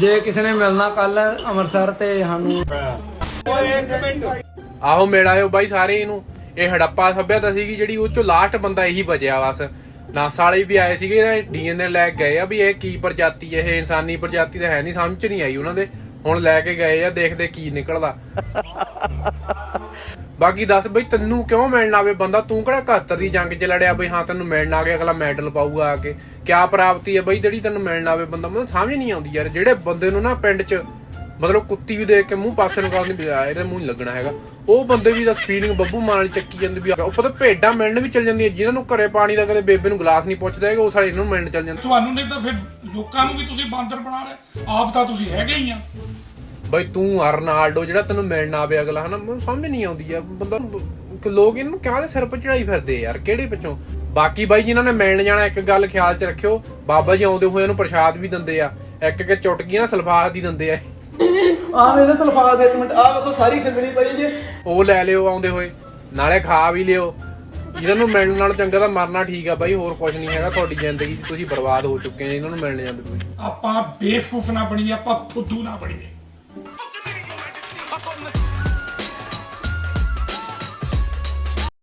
ਜੇ ਕਿਸੇ ਨੇ ਮਿਲਣਾ ਕੱਲ ਅੰਮ੍ਰਿਤਸਰ ਤੇ ਸਾਨੂੰ। ਆਹੋ ਮਿਲ ਆਇਓ ਬਾਈ ਸਾਰੇ ਇਹਨੂੰ। ਇਹ ਹੜੱਪਾ ਸੱਭਿਅਤਾ ਸੀਗੀ ਜਿਹੜੀ ਉਹ ਚੋਂ ਲਾਸਟ ਬੰਦਾ ਇਹੀ ਬਚਿਆ ਬਸ। ਨਾਸਾ ਵਾਲੇ ਵੀ ਆਏ ਸੀਗੇ ਇਹਦਾ ਡੀਐਨਏ ਲੈ ਕੇ ਗਏ ਆ ਵੀ ਇਹ ਕੀ ਪ੍ਰਜਾਤੀ ਇਹ ਇਨਸਾਨੀ ਪ੍ਰਜਾਤੀ ਤਾਂ ਹੈ ਨਹੀਂ ਸਮਝ ਚ ਨਹੀਂ ਆਈ ਉਹਨਾਂ ਦੇ। ਹੁਣ ਲੈ ਕੇ ਗਏ ਆ, ਦੇਖਦੇ ਕੀ ਨਿਕਲਦਾ। ਬਾਕੀ ਦੱਸ ਬਈ ਤੈਨੂੰ ਕਿਉਂ ਮਿਲਣ ਆਵੇ ਬੰਦਾ? ਤੂੰ ਕਿਹੜਾ 71 ਦੀ ਜੰਗ 'ਚ ਲੜਿਆ ਬਈ? ਹਾਂ, ਤੈਨੂੰ ਮਿਲਣ ਆ ਗਿਆ, ਅਗਲਾ ਮੈਡਲ ਪਾਊਗਾ ਆ ਕੇ। ਕਿਆ ਪ੍ਰਾਪਤੀ ਹੈ ਬਈ ਜਿਹੜੀ ਤੈਨੂੰ ਮਿਲਣ ਆਵੇ ਬੰਦਾ? ਮੈਨੂੰ ਸਮਝ ਨਹੀਂ ਆਉਂਦੀ ਯਾਰ। ਜਿਹੜੇ ਬੰਦੇ ਨੂੰ ਨਾ ਪਿੰਡ 'ਚ ਮਤਲਬ ਕੁੱਤੀ ਵੀ ਦੇਖ ਕੇ ਮੂੰਹ ਪਾਸੇ ਨੂੰ ਕਰਨ ਦੀ ਬਜਾਏ ਇਹਦੇ ਮੂੰਹ ਨਹੀਂ ਲੱਗਣਾ ਹੈਗਾ। ਉਹ ਬੰਦੇ ਵੀ ਦਾ ਫੀਲਿੰਗ ਬੱਬੂ ਮਾਨ ਚੱਕੀ ਜਾਂਦੀ ਵੀ ਉਹ ਪਤਾ ਭੇਡਾਂ ਮਿਲਣ ਵੀ ਚੱਲ ਜਾਂਦੀਆਂ। ਜਿਨ੍ਹਾਂ ਨੂੰ ਘਰੇ ਪਾਣੀ ਦਾ ਕਦੇ ਬੇਬੇ ਨੂੰ ਗਲਾਸ ਨਹੀਂ ਪੁੱਛਦਾ ਹੈਗਾ, ਉਹ ਸਾਰੇ ਇਹਨਾਂ ਮਿਲਣ ਚੱਲ ਜਾਂਦੇ। ਤੁਹਾਨੂੰ ਨਹੀਂ ਤਾਂ ਫਿਰ ਲੋਕਾਂ ਨੂੰ ਵੀ ਤੁਸੀਂ ਬਾਂਦਰ ਬਣਾ ਰਹੇ। ਆਪ ਤਾਂ ਤੁਸੀਂ ਹੈਗੇ ਹੀ ਆ। ਬਈ ਤੂੰ ਆ ਰੋਨਾਲਡੋ ਜਿਹੜਾ ਤੈਨੂੰ ਮਿਲਣ ਆਵੇ ਅਗਲਾ ਹਨਾ? ਮੈਨੂੰ ਸਮਝ ਨਹੀਂ ਆਉਂਦੀ ਯਾਰ ਬੰਦਾ ਨੂੰ- ਕਿ ਲੋਕ ਇਹਨੂੰ ਕਾਹਦੇ ਸਿਰ 'ਤੇ ਚੜਾਈ ਫਿਰਦੇ ਯਾਰ? ਕਿਹੜੇ ਪਿੱਛੋਂ? ਬਾਕੀ ਬਾਈ ਜਿਨ੍ਹਾਂ ਨੇ ਮਿਲਣ ਜਾਣਾ ਇੱਕ ਗੱਲ ਖਿਆਲ 'ਚ ਰੱਖਿਓ। ਬਾਬਾ ਜੀ ਆਉਂਦੇ ਹੋਏ ਇਹਨੂੰ ਪ੍ਰਸ਼ਾਦ ਵੀ ਦਿੰਦੇ ਆ। ਇੱਕ ਇੱਕ ਚੁਟਕੀ ਨਾ ਸਲਫਾਸ ਦੀ ਦਿੰਦੇ ਆ। ਆ ਮੇਰੇ ਸਲਫਾਸ ਇੱਕ ਮਿੰਟ। ਆ ਵੇਖੋ ਸਾਰੀ ਖਿੰਦਰੀ ਪਈ ਜੇ। ਉਹ ਲੈ ਲਿਓ ਆਉਂਦੇ ਹੋਏ। ਨਾਲੇ ਖਾ ਵੀ ਲਿਓ। ਇਹਨਾਂ ਨੂੰ ਮਿਲਣ ਨਾਲ ਚੰਗਾ ਤਾਂ ਮਰਨਾ ਠੀਕ ਆ ਬਾਈ ਹੋਰ ਕੁਝ ਨਹੀਂ ਹੈਗਾ। ਤੁਹਾਡੀ ਜ਼ਿੰਦਗੀ 'ਚ ਤੁਸੀਂ ਬਰਬਾਦ ਹੋ ਚੁੱਕੇ ਨੇ ਇਹਨਾਂ ਨੂੰ ਮਿਲਣ ਜਾਂਦੇ ਤੁਸੀਂ। ਆਪਾਂ ਬੇਵਕੂਫ ਨਾ ਬਣੀਏ ਆਪਾਂ ਫੁੱਦੂ ਨਾ ਬਣੀਏ। from the